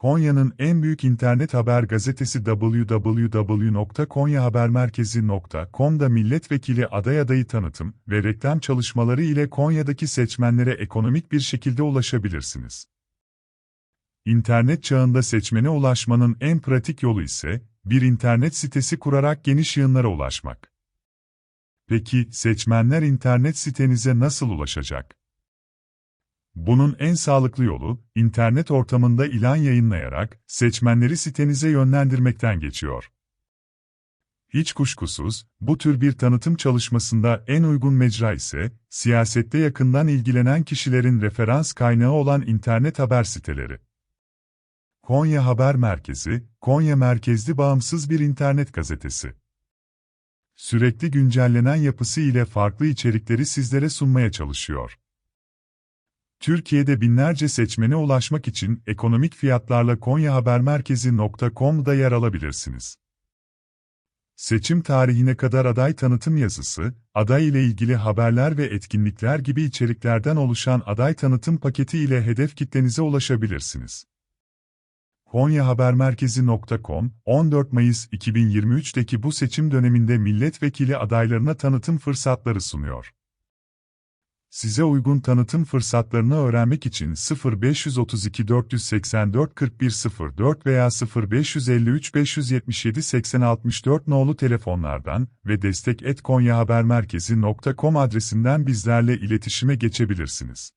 Konya'nın en büyük internet haber gazetesi www.konyahabermerkezi.com'da milletvekili aday adayı tanıtım ve reklam çalışmaları ile Konya'daki seçmenlere ekonomik bir şekilde ulaşabilirsiniz. İnternet çağında seçmene ulaşmanın en pratik yolu ise, bir internet sitesi kurarak geniş yığınlara ulaşmak. Peki, seçmenler internet sitenize nasıl ulaşacak? Bunun en sağlıklı yolu, internet ortamında ilan yayınlayarak, seçmenleri sitenize yönlendirmekten geçiyor. Hiç kuşkusuz, bu tür bir tanıtım çalışmasında en uygun mecra ise, siyasette yakından ilgilenen kişilerin referans kaynağı olan internet haber siteleri. Konya Haber Merkezi, Konya merkezli bağımsız bir internet gazetesi. Sürekli güncellenen yapısı ile farklı içerikleri sizlere sunmaya çalışıyor. Türkiye'de binlerce seçmene ulaşmak için ekonomik fiyatlarla konyahabermerkezi.com'da yer alabilirsiniz. Seçim tarihine kadar aday tanıtım yazısı, aday ile ilgili haberler ve etkinlikler gibi içeriklerden oluşan aday tanıtım paketi ile hedef kitlenize ulaşabilirsiniz. konyahabermerkezi.com, 14 Mayıs 2023'teki bu seçim döneminde milletvekili adaylarına tanıtım fırsatları sunuyor. Size uygun tanıtım fırsatlarını öğrenmek için 0532 484 4104 veya 0553 577 8064 nolu telefonlardan ve destek@konyahabermerkezi.com adresinden bizlerle iletişime geçebilirsiniz.